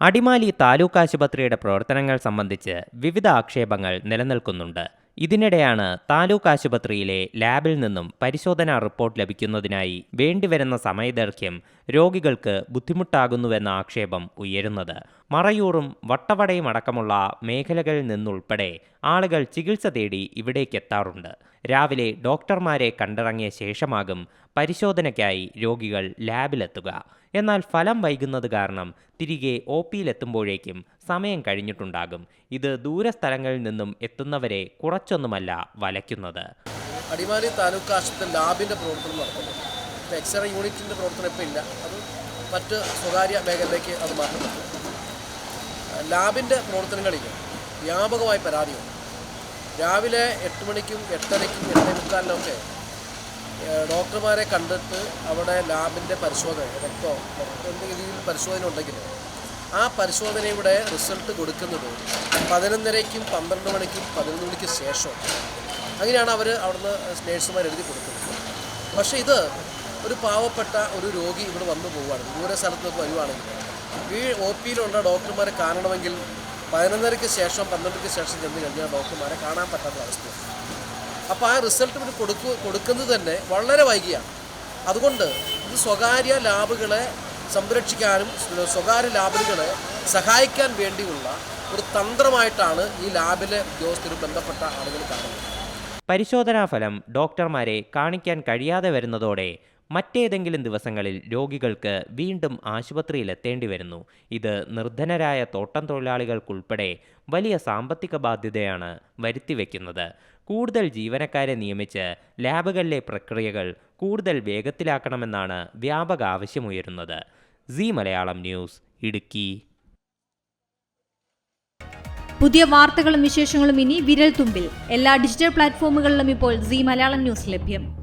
അടിമാലി താലൂക്ക് ആശുപത്രിയുടെ പ്രവർത്തനങ്ങൾ സംബന്ധിച്ച് വിവിധ ആക്ഷേപങ്ങൾ നിലനിൽക്കുന്നുണ്ട്. ഇതിനിടെയാണ് താലൂക്ക് ആശുപത്രിയിലെ ലാബിൽ നിന്നും പരിശോധനാ റിപ്പോർട്ട് ലഭിക്കുന്നതിനായി വേണ്ടിവരുന്ന സമയദൈർഘ്യം രോഗികൾക്ക് ബുദ്ധിമുട്ടാകുന്നുവെന്ന ആക്ഷേപം ഉയരുന്നത്. മറയൂറും വട്ടവടയും അടക്കമുള്ള മേഖലകളിൽ നിന്നുൾപ്പെടെ ആളുകൾ ചികിത്സ തേടി ഇവിടേക്കെത്താറുണ്ട് രാവിലെ ഡോക്ടർമാരെ കണ്ടിറങ്ങിയ ശേഷമാകും പരിശോധനയ്ക്കായി രോഗികൾ ലാബിലെത്തുക. എന്നാൽ ഫലം വൈകുന്നത് കാരണം തിരികെ ഒ പിയിലെത്തുമ്പോഴേക്കും സമയം കഴിഞ്ഞിട്ടുണ്ടാകും. ഇത് ദൂരസ്ഥലങ്ങളിൽ നിന്നും എത്തുന്നവരെ കുറച്ചൊന്നുമല്ല വലയ്ക്കുന്നത്. അടിമാലി താലൂക്ക് ആശുപത്രി ലാബിന്റെ പ്രവർത്തനം നടക്കുന്നു. ഇപ്പോൾ എക്സ്റേ യൂണിറ്റിന്റെ പ്രവർത്തനം ഇപ്പോൾ ഇല്ല. അത് മറ്റ് സ്വകാര്യ മേഖലയിലേക്ക് അത് മാറ്റപ്പെട്ടു ലാബിന്റെ പ്രവർത്തനങ്ങളിൽ വ്യാപകമായ പരാതിയുണ്ട്. രാവിലെ എട്ട് മണിക്കും എട്ടരയ്ക്കും എട്ടേ മുക്കാലിനൊക്കെ ഡോക്ടർമാരെ കണ്ടിട്ട് അവിടെ ലാബിന്റെ പരിശോധന രക്തമോ എന്തെങ്കിലും രീതിയിൽ പരിശോധന ഉണ്ടെങ്കിൽ ആ പരിശോധനയുടെ റിസൾട്ട് കൊടുക്കുന്നത് പതിനൊന്നരയ്ക്കും പന്ത്രണ്ട് മണിക്കും പതിനൊന്ന് മണിക്ക് ശേഷം. അങ്ങനെയാണ് അവർ അവിടുന്ന് നേഴ്സുമാർ എഴുതി കൊടുക്കുന്നത്. പക്ഷേ ഇത് ഒരു പാവപ്പെട്ട ഒരു രോഗി ഇവിടെ വന്നു പോവുകയാണ്. ദൂരെ സ്ഥലത്തൊക്കെ വരുവാണെങ്കിൽ ഈ ഒ പിയിലുള്ള ഡോക്ടർമാരെ കാണണമെങ്കിൽ പതിനൊന്നരയ്ക്ക് ശേഷം പന്ത്രണ്ടരയ്ക്ക് ശേഷം ചെന്ന് കഴിഞ്ഞാൽ ഡോക്ടർമാരെ കാണാൻ പറ്റാത്ത അവസ്ഥയാണ്. അപ്പോൾ ആ റിസൾട്ട് ഇവർ കൊടുക്കു കൊടുക്കുന്നത് തന്നെ വളരെ വൈകിയാണ്. അതുകൊണ്ട് ഇത് സ്വകാര്യ ലാബുകളെ സംരക്ഷിക്കാനും സ്വകാര്യ ലാബുകളെ സഹായിക്കാൻ വേണ്ടിയുള്ള ഒരു തന്ത്രമായിട്ടാണ് ഈ ലാബിലെ ഉദ്യോഗസ്ഥരും ബന്ധപ്പെട്ട ആളുകൾ കാണുന്നത്. പരിശോധനാ ഫലം ഡോക്ടർമാരെ കാണിക്കാൻ കഴിയാതെ വരുന്നതോടെ മറ്റേതെങ്കിലും ദിവസങ്ങളിൽ രോഗികൾക്ക് വീണ്ടും ആശുപത്രിയിലെത്തേണ്ടി വരുന്നു. ഇത് നിർധനരായ തോട്ടം തൊഴിലാളികൾക്കുൾപ്പെടെ വലിയ സാമ്പത്തിക ബാധ്യതയാണ് വരുത്തിവെക്കുന്നത്. കൂടുതൽ ജീവനക്കാരെ നിയമിച്ച് ലാബുകളിലെ പ്രക്രിയകൾ കൂടുതൽ വേഗത്തിലാക്കണമെന്നാണ് വ്യാപക ആവശ്യമുയരുന്നത്. Zee Malayalam news Idukki. പുതിയ വാർത്തകളും വിശേഷങ്ങളും ഇനി വിരൽ തുമ്പിൽ എല്ലാ ഡിജിറ്റൽ പ്ലാറ്റ്ഫോമുകളിലും ഇപ്പോൾ സി മലയാളം ന്യൂസ് ലഭ്യം.